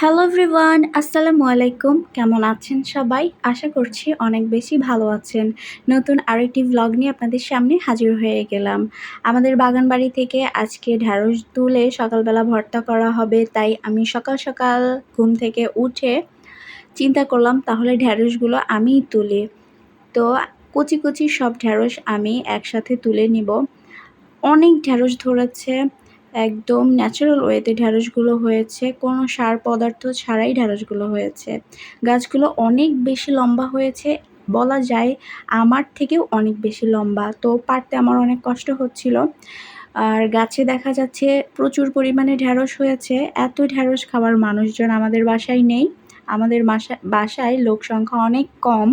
Hello everyone আসসালামু আলাইকুম। কেমন আছেন সবাই? আশা করছি অনেক বেশি ভালো আছেন। নতুন আরেকটি ভ্লগ নিয়ে আপনাদের সামনে হাজির হয়ে গেলাম। আমাদের বাগান বাড়ি থেকে আজকে ঢ্যাঁড়স তুলে সকালবেলা ভর্তা করা হবে, তাই আমি সকাল সকাল ঘুম থেকে উঠে চিন্তা করলাম, তাহলে ঢ্যাঁড়সগুলো আমিই তুলি। তো কচি কচি সব ঢ্যাঁড়স আমি একসাথে তুলে নিব। অনেক ঢ্যাঁড়স ধরেছে একদম ন্যাচারাল ওয়েতে ঢ্যাঁড়সগুলো হয়েছে। কোনো সার পদার্থ ছাড়াই ঢ্যাঁড়সগুলো হয়েছে। গাছগুলো অনেক বেশি লম্বা হয়েছে। বলা যায় আমার থেকেও অনেক বেশি লম্বা। তো পারতে আমার অনেক কষ্ট হচ্ছিল। আর গাছে দেখা যাচ্ছে প্রচুর পরিমাণে ঢ্যাঁড়স হয়েছে। এত ঢ্যাঁড়স খাওয়ার মানুষজন আমাদের বাসায় নেই। আমাদের বাসা বাসায় লোক সংখ্যা অনেক কম।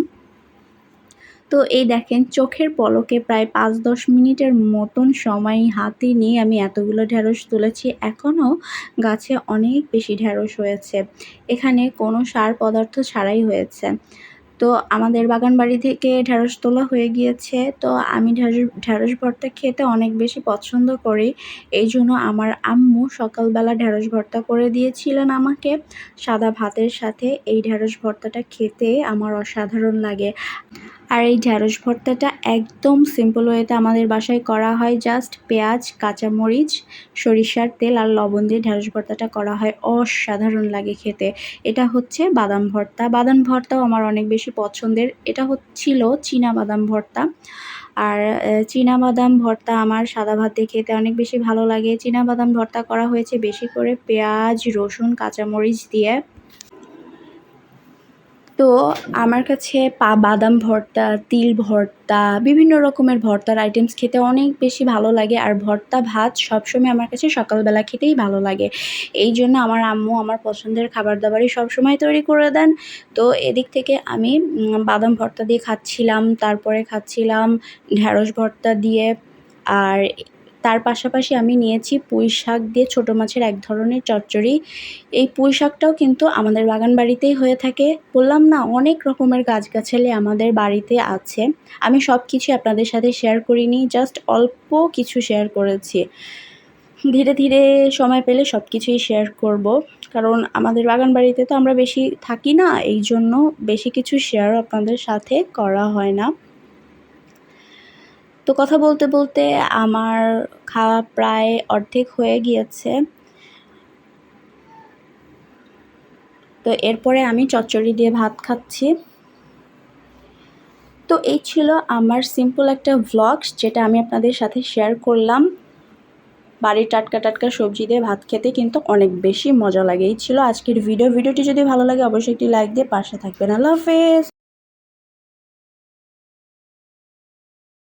তো এই দেখেন, চোখের পলকে প্রায় পাঁচ দশ মিনিটের মতন সময় হাতে নিয়ে আমি এতগুলো ঢ্যাঁড়স তুলেছি। এখনও গাছে অনেক বেশি ঢ্যাঁড়স হয়েছে। এখানে কোনো সার পদার্থ ছাড়াই হয়েছে। তো আমাদের বাগান বাড়ি থেকে ঢ্যাঁড়স তোলা হয়ে গিয়েছে। তো আমি ঢ্যাঁড়স ঢ্যাঁড়স ভর্তা খেতে অনেক বেশি পছন্দ করি। এই জন্য আমার আম্মু সকালবেলা ঢ্যাঁড়স ভর্তা করে দিয়েছিলেন আমাকে। সাদা ভাতের সাথে এই ঢ্যাঁড়স ভর্তাটা খেতে আমার অসাধারণ লাগে। আর এই ঢ্যাঁড়স ভর্তাটা একদম সিম্পল ওয়েতে আমাদের বাসায় করা হয় জাস্ট পেঁয়াজ, কাঁচামরিচ, সরিষার তেল আর লবণ দিয়ে ঢ্যাঁড়স ভর্তাটা করা হয়। অসাধারণ লাগে খেতে। এটা হচ্ছে বাদাম ভর্তা। বাদাম ভর্তাও আমার অনেক বেশি পছন্দের। এটা হচ্ছিল চীনা বাদাম ভর্তা। আর চীনা বাদাম ভর্তা আমার সাদা ভাত দিয়ে খেতে অনেক বেশি ভালো লাগে। চীনা বাদাম ভর্তা করা হয়েছে বেশি করে পেঁয়াজ, রসুন, কাঁচামরিচ দিয়ে। তো আমার কাছে পা, বাদাম ভর্তা, তিল ভর্তা, বিভিন্ন রকমের ভর্তার আইটেমস খেতে অনেক বেশি ভালো লাগে। আর ভর্তা, ভাত সবসময় আমার কাছে সকালবেলা খেতেই ভালো লাগে। এই জন্য আমার আম্মু আমার পছন্দের খাবার দাবারই সবসময় তৈরি করে দেন। তো এদিক থেকে আমি বাদাম ভর্তা দিয়ে খাচ্ছিলাম, তারপরে খাচ্ছিলাম ঢ্যাঁড়স ভর্তা দিয়ে, আর তার পাশাপাশি আমি নিয়েছি পুঁই শাক দিয়ে ছোটো মাছের এক ধরনের চচ্চড়ি। এই পুঁই শাকটাও কিন্তু আমাদের বাগান বাড়িতেই হয়ে থাকে। বললাম না, অনেক রকমের গাছগাছালি আমাদের বাড়িতে আছে। আমি সব কিছু আপনাদের সাথে শেয়ার করিনি জাস্ট অল্প কিছু শেয়ার করেছি। ধীরে ধীরে সময় পেলে সব কিছুই শেয়ার করব। কারণ আমাদের বাগান বাড়িতে তো আমরা বেশি থাকি না এই জন্য বেশি কিছু শেয়ার আপনাদের সাথে করা হয় না। তো কথা বলতে বলতে আমার খাওয়া প্রায় অর্ধেক হয়ে গিয়েছে। তো এরপরে আমি চচ্চড়ি দিয়ে ভাত খাচ্ছি। তো এই ছিল আমার সিম্পল একটা ভ্লগস যেটা আমি আপনাদের সাথে শেয়ার করলাম। বাড়ির টাটকা টাটকা সবজি দিয়ে ভাত খেতে কিন্তু অনেক বেশি মজা লাগে। এই ছিল আজকের ভিডিও ভিডিওটি যদি ভালো লাগে, অবশ্যই একটি লাইক দিয়ে পাশে থাকবেন। আল্লাহ হাফেজ!